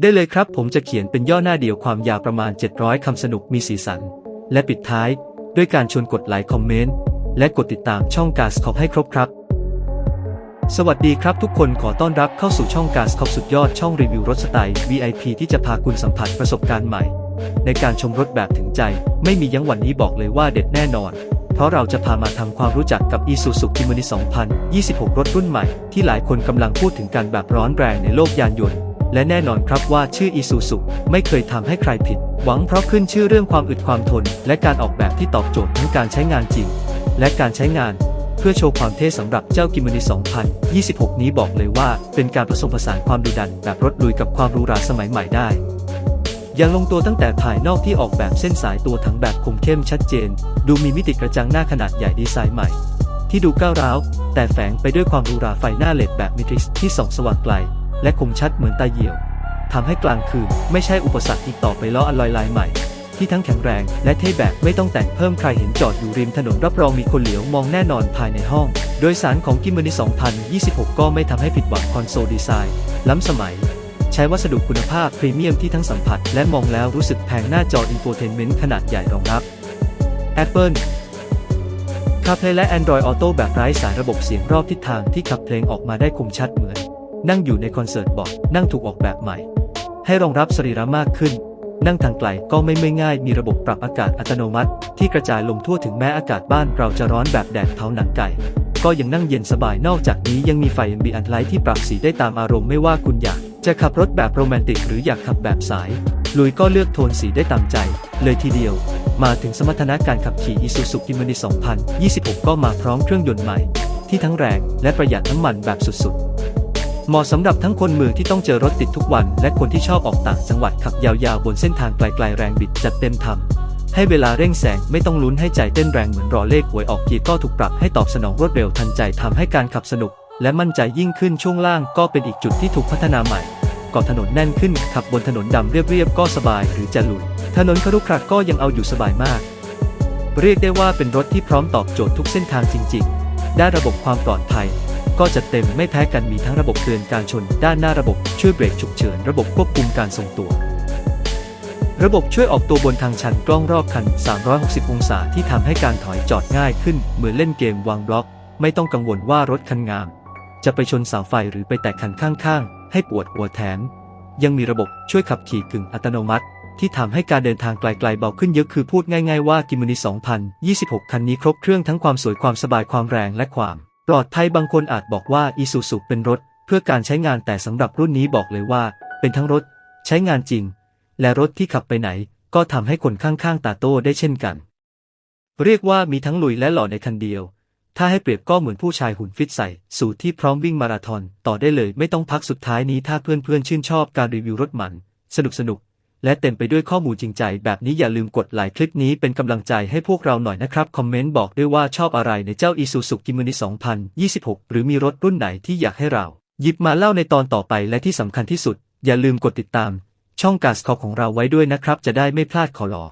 ได้เลยครับผมจะเขียนเป็นย่อหน้าเดียวความยาวประมาณ 700 คำสนุกมีสีสัน และปิดท้าย ด้วยการชวนกดไลค์คอมเมนต์ และกดติดตามช่องกาสคอปให้ครบครับ สวัสดีครับทุกคนขอต้อนรับเข้าสู่ช่องกาสคอปสุดยอดช่องรีวิวรถสไตล์ VIP ที่จะพาคุณสัมผัสประสบการณ์ใหม่ ในการชมรถแบบถึงใจ ไม่มียั้งวันนี้บอกเลยว่าเด็ดแน่นอน เพราะเราจะพามาทำความรู้จักกับ Isuzu k i m u n i 2026 รถรุ่นใหม่ที่หลายคนกำลังพูดถึงการแบบร้อนแรงในโลกยานยนต์ และแน่นอนครับว่าชื่อ Isuzu ไม่เคยทำให้ใครผิด หวังเพราะขึ้นชื่อเรื่องความอึดความทน และการออกแบบที่ตอบโจทย์ทั้งการใช้งานจริง และการใช้งาน เพื่อโชว์ความเท่สำหรับเจ้ากิม u นี2026 นี้บอกเลยว่า เป็นการผสมผสานความดุดันแบบรถลุยกับความหรูหราสมัยใหม่ได้ยังลงตัวตั้งแต่ภายนอกที่ออกแบบเส้นสายตัวถังแบบคมเข้มชัดเจน ดูมีมิติกระจังหน้าขนาดใหญ่ดีไซน์ใหม่ ที่ดูก้าวร้าว แต่แฝงไปด้วยความหรูหราไฟหน้าเลดแบบมิทริกที่ส่องสว่างไกล และคมชัดเหมือนตาเหี่ยวทำให้กลางคืนไม่ใช่อุปสรรคอีกต่อไปล้ออลลอยลายใหม่ ที่ทั้งแข็งแรงและเท่แบบไม่ต้องแต่งเพิ่มใครเห็นจอดอยู่ริมถนนรับรองมีคนเหลียวมองแน่นอนภายในห้อง โดยสารของกิม u นี2026 ก็ไม่ทำให้ผิดหวังคอนโซลดีไซน์ ล้ำสมัย ใช้วัสดุคุณภาพพรีเมียมที่ทั้งสัมผัส และมองแล้วรู้สึกแพงหน้าจออินโฟเทนเมนต์ขนาดใหญ่รองรับ Apple CarPlay และ Android Auto แบบไร้สายระบบเสียงรอบทิศทางที่ขับเพลงออกมาได้คมชัดเหมือน นั่งอยู่ในคอนเสิร์ตบอร์ดนั่งถูกออกแบบใหม่ ให้รองรับสรีระมากขึ้น นั่งทางไกลก็ไม่เมื่อยง่ายมีระบบปรับอากาศอัตโนมัติ ที่กระจายลมทั่วถึงแม้อากาศบ้านเราจะร้อนแบบแดดเผาหนังไก่ก็ยังนั่งเย็นสบายนอกจากนี้ยังมีไฟ ambient light ที่ปรับสีได้ตามอารมณ์ไม่ว่าคุณอยาก จะขับรถแบบโรแมนติกหรืออยากขับแบบสาย ลุยก็เลือกโทนสีได้ตามใจ เลยทีเดียว มาถึงสมรรถนะการขับขี่ Isuzu k i m u n i 2026 ก็มาพร้อมเครื่องยนต์ใหม่ ที่ทั้งแรงและประหยัดน้ำมันแบบสุดๆ เหมาะสำหรับทั้งคนมือที่ต้องเจอรถติดทุกวัน และคนที่ชอบออกต่างจังหวัดขับยาวๆ บนเส้นทางไกลๆแรงบิดจัดเต็มทำให้เวลาเร่งแซงไม่ต้องลุ้นให้ใจเต้นแรงเหมือนรอเลขหวยออกกีก็ถูกปรับให้ตอบสนองรวดเร็วทันใจทำให้การขับสนุก และมั่นใจยิ่งขึ้นช่วงล่างก็เป็นอีกจุดที่ถูกพัฒนาใหม่ก่อถนนแน่นขึ้นขับบนถนนดำเรียบๆก็สบายหรือจะลุยถนนครุขระก็ยังเอาอยู่สบายมาก เรียกได้ว่าเป็นรถที่พร้อมตอบโจทย์ทุกเส้นทางจริง ๆ ด้านระบบความปลอดภัย ก็จะเต็มไม่แพ้กันมีทั้งระบบเตือนการชน ด้านหน้าระบบช่วยเบรกฉุกเฉิน ระบบควบคุมการทรงตัว ระบบช่วยออกตัวบนทางชันกล้องรอบคัน 360 องศาที่ทำให้การถอยจอดง่ายขึ้น เหมือนเล่นเกมวางบล็อก ไม่ต้องกังวลว่ารถคันงาม จะไปชนเสาไฟหรือไปแตะคันข้างๆ ให้ปวดหัวแถมยังมีระบบช่วยขับขี่กึ่งอัตโนมัติ ที่ทำให้การเดินทางไกลๆเบาขึ้นเยอะคือพูดง่ายๆว่ากิมมูนิ2026 คันนี้ครบเครื่องทั้งความสวยความสบายความแรงและความปลอดภัยบางคนอาจบอกว่า Isuzu เป็นรถ เพื่อการใช้งานแต่สำหรับรุ่นนี้บอกเลยว่า เป็นทั้งรถ ใช้งานจริง และรถที่ขับไปไหน ก็ทำให้คนข้างๆตาโต้ได้เช่นกัน เรียกว่ามีทั้งลุยและหล่อในคันเดียว ถ้าให้เปรียบก็เหมือนผู้ชายหุ่นฟิตใส่ สูทที่พร้อมวิ่งมาราธอนต่อได้เลยไม่ต้องพักสุดท้ายนี้ถ้าเพื่อนๆชื่นชอบการรีวิวรถมัน สนุกสนุกๆ และเต็มไปด้วยข้อมูลจริงใจ แบบนี้อย่าลืมกดไลค์คลิปนี้เป็นกำลังใจให้พวกเราหน่อยนะครับ คอมเมนต์บอกด้วยว่าชอบอะไรในเจ้าอีซูซุกิมูนิ2026 หรือมีรถรุ่นไหนที่อยากให้เรา หยิบมาเล่าในตอนต่อไปและที่สำคัญที่สุด อย่าลืมกดติดตาม ช่องกาสคอของเราไว้ด้วยนะครับ จะได้ไม่พลาดขอรอ